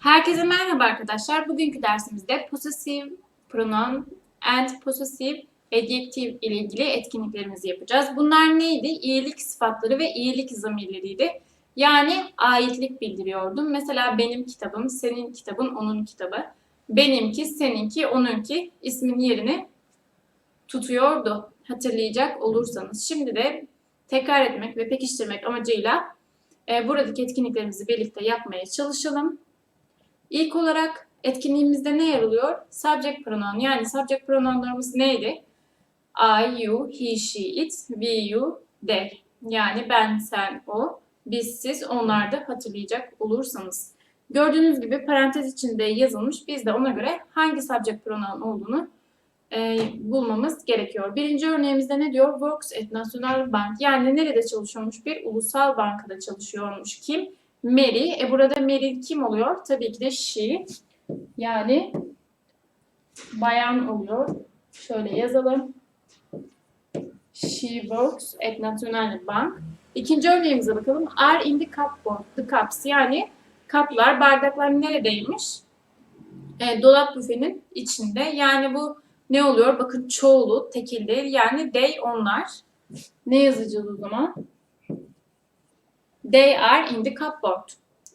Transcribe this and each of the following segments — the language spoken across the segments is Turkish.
Herkese merhaba arkadaşlar. Bugünkü dersimizde possessive pronoun and possessive adjective ile ilgili etkinliklerimizi yapacağız. Bunlar neydi? İyilik sıfatları ve iyilik zamirleriydi. Yani aitlik bildiriyordum. Mesela benim kitabım, senin kitabın, onun kitabı. Benimki, seninki, onunki ismin yerini tutuyordu. Hatırlayacak olursanız. Şimdi de tekrar etmek ve pekiştirmek amacıyla e, buradaki etkinliklerimizi birlikte yapmaya çalışalım. İlk olarak etkinliğimizde ne yer alıyor? Subject pronoun. Yani subject pronounlarımız neydi? I, you, he, she, it, we, you, they. Yani ben, sen, o, biz, siz, onlar da hatırlayacak olursanız. Gördüğünüz gibi parantez içinde yazılmış. Biz de ona göre hangi subject pronoun olduğunu e, bulmamız gerekiyor. Birinci örneğimizde ne diyor? Works at National Bank. Yani nerede çalışıyormuş? Bir ulusal bankada çalışıyormuş. Kim? Mary. E burada Mary kim oluyor? Tabii ki de she. Yani bayan oluyor. Şöyle yazalım. She works at National Bank. İkinci örneğimize bakalım. Are in the cupboard. The cups yani kaplar, bardaklar neredeymiş? E, dolap büfenin içinde. Yani bu ne oluyor? Bakın çoğulu, tekil değil. Yani they onlar. Ne yazacağız o zaman? They are in the cupboard.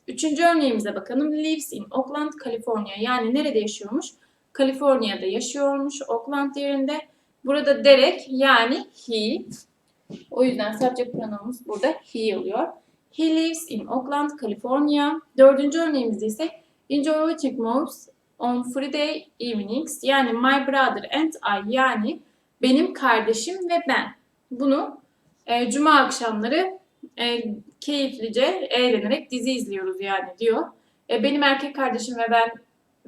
Üçüncü örneğimize bakalım. Lives in Oakland, California. Yani nerede yaşıyormuş? Kaliforniya'da yaşıyormuş. Oakland yerinde. Burada Derek yani he. O yüzden subject pronounumuz burada he oluyor. He lives in Oakland, California. Dördüncü örneğimizde ise enjoy watching movies on Friday evenings. Yani my brother and I yani benim kardeşim ve ben. Bunu e, cuma akşamları e, keyiflice eğlenerek dizi izliyoruz yani diyor. E, benim erkek kardeşim ve ben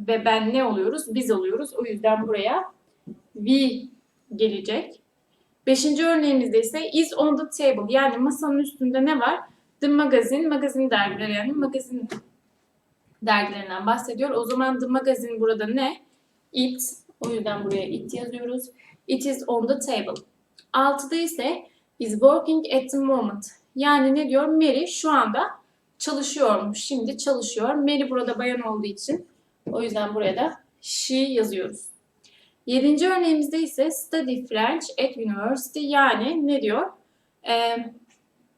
ve ben ne oluyoruz? Biz oluyoruz. O yüzden buraya we gelecek. Beşinci örneğimizde ise is on the table yani masanın üstünde ne var? The magazine, magazin dergileri yani magazin dergilerinden bahsediyor. O zaman the magazine burada ne? It. O yüzden buraya it yazıyoruz. It is on the table. Altıda ise is working at the moment. Yani ne diyor? Mary şu anda çalışıyormuş. Şimdi çalışıyor. Mary burada bayan olduğu için o yüzden buraya da she yazıyoruz. Yedinci örneğimizde ise study French at university yani ne diyor? Ee,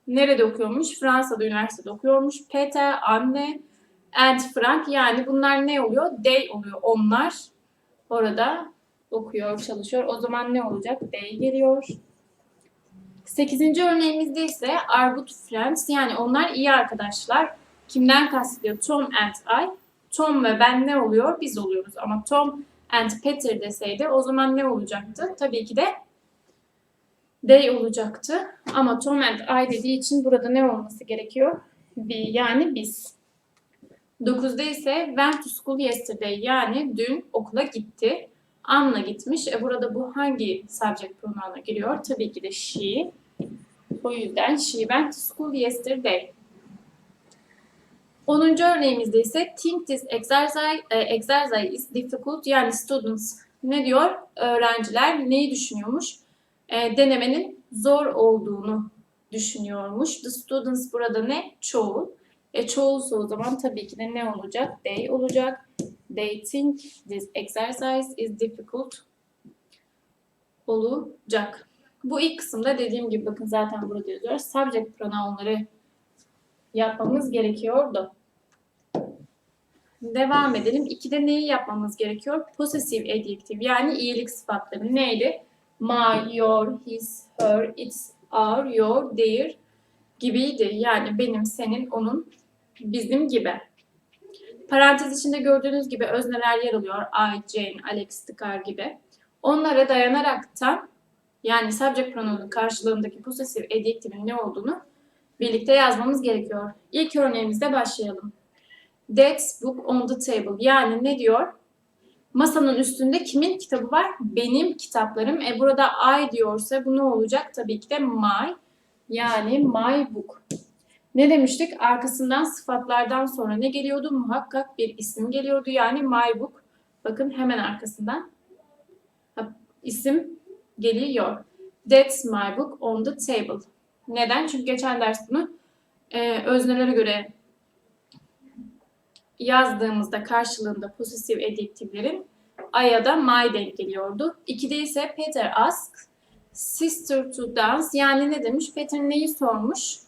nerede okuyormuş? Fransa'da üniversitede okuyormuş. Peter, Anne and Frank yani bunlar ne oluyor? They oluyor. Onlar orada okuyor, çalışıyor. O zaman ne olacak? They geliyor. Sekizinci örneğimizde ise are good friends yani onlar iyi arkadaşlar. Kimden kastediyor? Tom and I. Tom ve ben ne oluyor? Biz oluyoruz. Ama Tom and Peter deseydi o zaman ne olacaktı? Tabii ki de they olacaktı. Ama Tom and I dediği için burada ne olması gerekiyor? We yani biz. Dokuzda ise went to school yesterday yani dün okula gitti. Anla gitmiş. E burada bu hangi subject pronoun'a giriyor? Tabii ki de she. O yüzden she went to school yesterday. 10. örneğimizde ise think this exercise, e, exercise is difficult yani students ne diyor? Öğrenciler neyi düşünüyormuş? E, denemenin zor olduğunu düşünüyormuş. The students burada ne? Çoğul. E, çoğulsa o zaman tabii ki de ne olacak? They olacak. They think this exercise is difficult olacak. Bu ilk kısımda dediğim gibi bakın zaten burada yazıyor. Subject pronounları yapmamız gerekiyordu. Devam edelim. İkide neyi yapmamız gerekiyor? Possessive adjective yani iyilik sıfatları neydi? My, your, his, her, its, our, your, their gibiydi. Yani benim, senin, onun, bizim gibi. Parantez içinde gördüğünüz gibi özneler yer alıyor. I, Jane, Alex, Tıkar gibi. Onlara dayanaraktan yani subject pronoun'un karşılığındaki possessive adjective'in ne olduğunu birlikte yazmamız gerekiyor. İlk örneğimizde başlayalım. That's book on the table. Yani ne diyor? Masanın üstünde kimin kitabı var? Benim kitaplarım. E burada I diyorsa bu ne olacak? Tabii ki de my. Yani my book. Ne demiştik? Arkasından sıfatlardan sonra ne geliyordu? Muhakkak bir isim geliyordu. Yani my book. Bakın hemen arkasından isim geliyor. That's my book on the table. Neden? Çünkü geçen ders bunu e, öznelere göre yazdığımızda karşılığında possessive adjective'lerin I ya da my denk geliyordu. 2'de ise Peter asked sister to dance. Yani ne demiş? Peter neyi sormuş?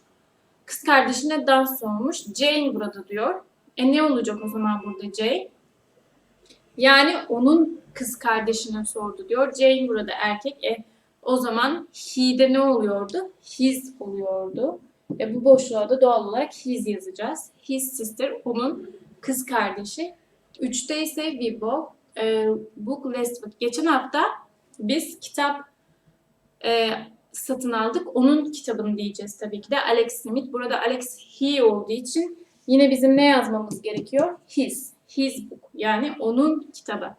Kız kardeşine dans sormuş. Jane burada diyor. E ne olacak o zaman burada Jane? Yani onun kız kardeşine sordu diyor. Jane burada erkek. E o zaman he'de ne oluyordu? His oluyordu. E bu boşluğa da doğal olarak his yazacağız. His sister onun kız kardeşi. Üçte ise we book, e, book week. Geçen hafta biz kitap e, satın aldık. Onun kitabını diyeceğiz tabii ki de. Alex Smith. Burada Alex he olduğu için yine bizim ne yazmamız gerekiyor? His. His book. Yani onun kitabı.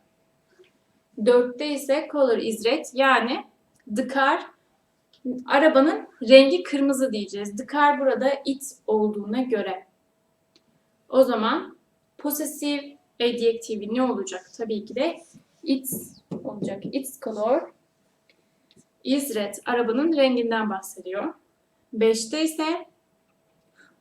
Dörtte ise color is red. Yani the car arabanın rengi kırmızı diyeceğiz. The car burada it olduğuna göre. O zaman possessive adjective ne olacak? Tabii ki de its olacak. Its color is red. Arabanın renginden bahsediyor. Beşte ise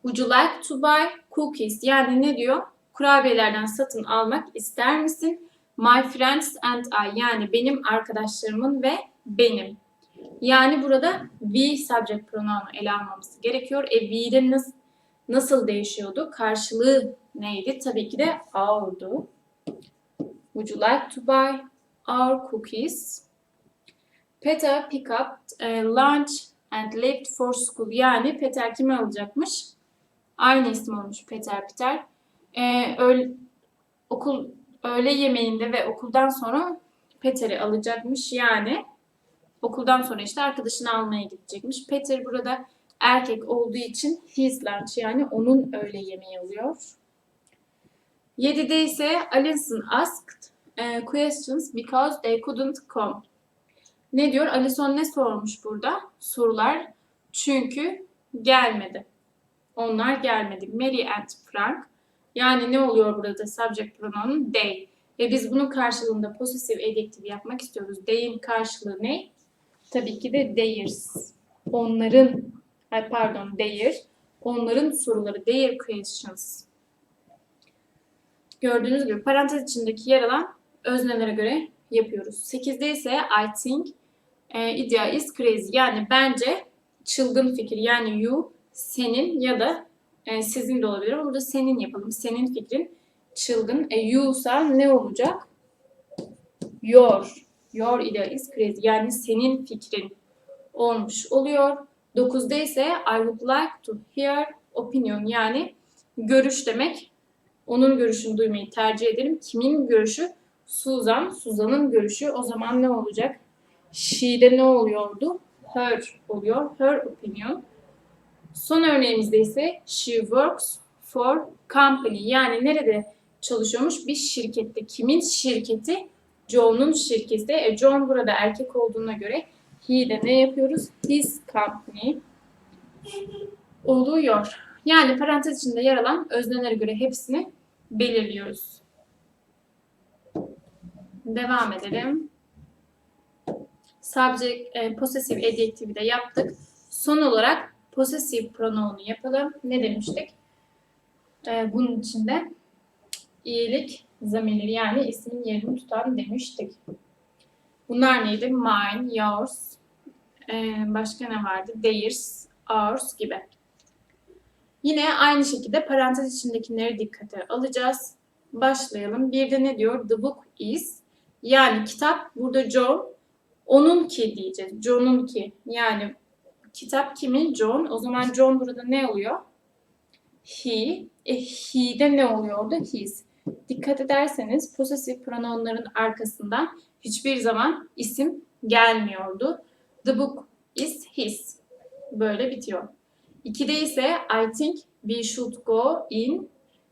Would you like to buy cookies? Yani ne diyor? Kurabiyelerden satın almak ister misin? My friends and I. Yani benim arkadaşlarımın ve benim. Yani burada we subject pronounu ele almamız gerekiyor. E we'de nasıl, nasıl değişiyordu? Karşılığı neydi? Tabii ki de our'du. Would you like to buy our cookies? Peter pick up uh, lunch and left for school. Yani Peter kimi alacakmış? Aynı isim olmuş Peter Peter. Ee, öğle, okul öğle yemeğinde ve okuldan sonra Peter'i alacakmış. Yani okuldan sonra işte arkadaşını almaya gidecekmiş. Peter burada erkek olduğu için his lunch yani onun öğle yemeği oluyor. 7'de ise Alison asked eh, questions because they couldn't come. Ne diyor? Alison ne sormuş burada? Sorular çünkü gelmedi. Onlar gelmedi. Mary and Frank. Yani ne oluyor burada subject pronoun? They. Ve biz bunun karşılığında possessive adjective yapmak istiyoruz. They'in karşılığı ne? Tabii ki de theirs. Onların, ay pardon their. Onların soruları. Their questions. Gördüğünüz gibi parantez içindeki yer alan öznelere göre yapıyoruz. 8'de ise I think e, idea is crazy. Yani bence çılgın fikir. Yani you, senin ya da e, sizin de olabilir burada senin yapalım. Senin fikrin çılgın. E, you'sa ne olacak? Your. Your idea is crazy. Yani senin fikrin olmuş oluyor. 9'da ise I would like to hear opinion. Yani görüş demek. Onun görüşünü duymayı tercih ederim. Kimin görüşü? Suzan. Suzan'ın görüşü. O zaman ne olacak? She'de ne oluyordu? Her oluyor. Her opinion. Son örneğimizde ise she works for company. Yani nerede çalışıyormuş? Bir şirkette. Kimin şirketi? John'un şirketi. E, John burada erkek olduğuna göre he ne yapıyoruz? His company oluyor. Yani parantez içinde yer alan öznelere göre hepsini belirliyoruz. Devam edelim. Subject, e, possessive adjective'i de yaptık. Son olarak possessive pronounu yapalım. Ne demiştik? E, bunun içinde iyilik zamirleri yani ismin yerini tutan demiştik. Bunlar neydi? Mine, yours, e, başka ne vardı? Theirs, ours gibi. Yine aynı şekilde parantez içindekileri dikkate alacağız. Başlayalım. Bir de ne diyor? The book is. Yani kitap burada John. Onunki diyeceğiz. John'unki. Yani kitap kimin? John. O zaman John burada ne oluyor? He. E, he'de ne oluyordu? His. Dikkat ederseniz possessive pronounların arkasından hiçbir zaman isim gelmiyordu. The book is his. Böyle bitiyor. 2'de ise I think we should go in.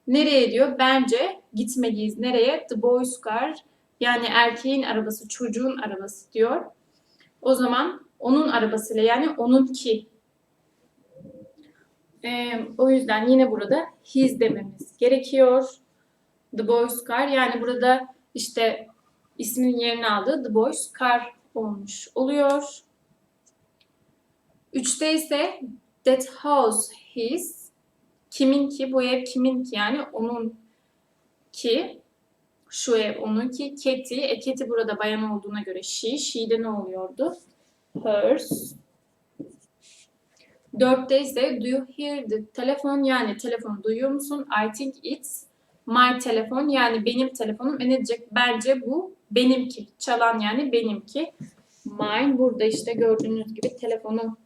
Nereye diyor? Bence gitmeliyiz. Nereye? The boys car. Yani erkeğin arabası, çocuğun arabası diyor. O zaman onun arabasıyla yani onunki. Ee, o yüzden yine burada his dememiz gerekiyor. The boys car. Yani burada işte ismin yerini aldığı The boys car olmuş oluyor. Üçte ise that house his kimin ki bu ev kimin ki yani onun ki şu ev onunki. Keti, e Keti burada bayan olduğuna göre she. She'de ne oluyordu? Hers. Dörtte ise do you hear the telephone yani telefonu duyuyor musun? I think it's my telefon yani benim telefonum. E ne diyecek? Bence bu benimki. Çalan yani benimki. Mine burada işte gördüğünüz gibi telefonu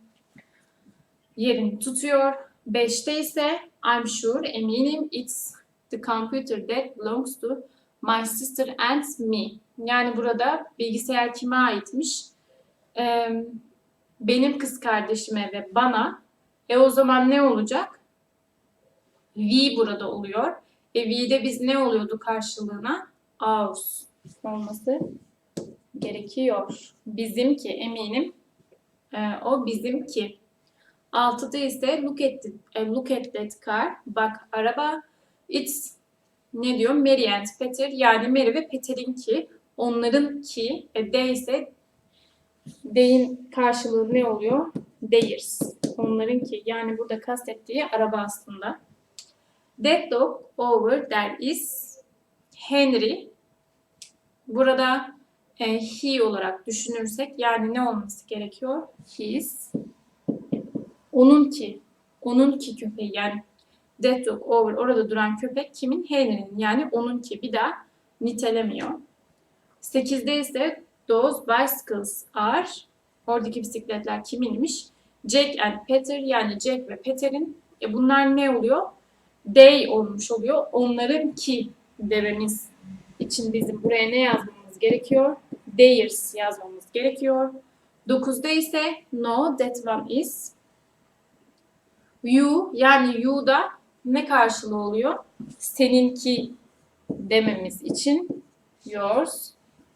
yerini tutuyor. Beşte ise I'm sure eminim it's the computer that belongs to my sister and me. Yani burada bilgisayar kime aitmiş? Ee, benim kız kardeşime ve bana. E o zaman ne olacak? We burada oluyor. E we'de biz ne oluyordu karşılığına? Ours olması gerekiyor. Bizimki eminim. E, o bizimki. Altıda ise look at, e, look at that car. Bak araba. It's ne diyor? Mary and Peter. Yani Mary ve Peter'inki. Onların ki. E, they ise they'in karşılığı ne oluyor? Theirs. Onlarınki. Yani burada kastettiği araba aslında. That dog over there is Henry. Burada e, he olarak düşünürsek yani ne olması gerekiyor? His. Onunki. Onunki köpeği yani that dog over orada duran köpek kimin? Henry'nin yani onunki bir daha nitelemiyor. 8'de ise those bicycles are oradaki bisikletler kiminmiş? Jack and Peter yani Jack ve Peter'in e bunlar ne oluyor? They olmuş oluyor. Onların ki dememiz için bizim buraya ne yazmamız gerekiyor? Theirs yazmamız gerekiyor. 9'da ise no that one is you yani you da ne karşılığı oluyor? Seninki dememiz için yours.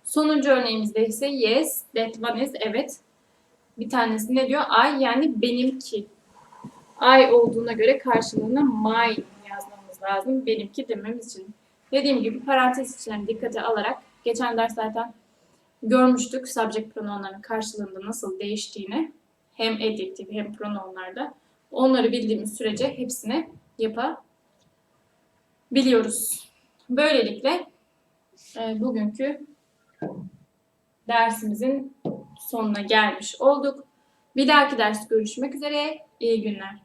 Sonuncu örneğimizde ise yes, that one is evet. Bir tanesi ne diyor? I yani benimki. I olduğuna göre karşılığına mine yazmamız lazım. Benimki dememiz için. Dediğim gibi parantez içlerini dikkate alarak geçen ders zaten görmüştük subject pronounların karşılığında nasıl değiştiğini hem adjektif hem pronounlarda. Onları bildiğimiz sürece hepsini yapabiliyoruz. Böylelikle e, bugünkü dersimizin sonuna gelmiş olduk. Bir dahaki ders görüşmek üzere. İyi günler.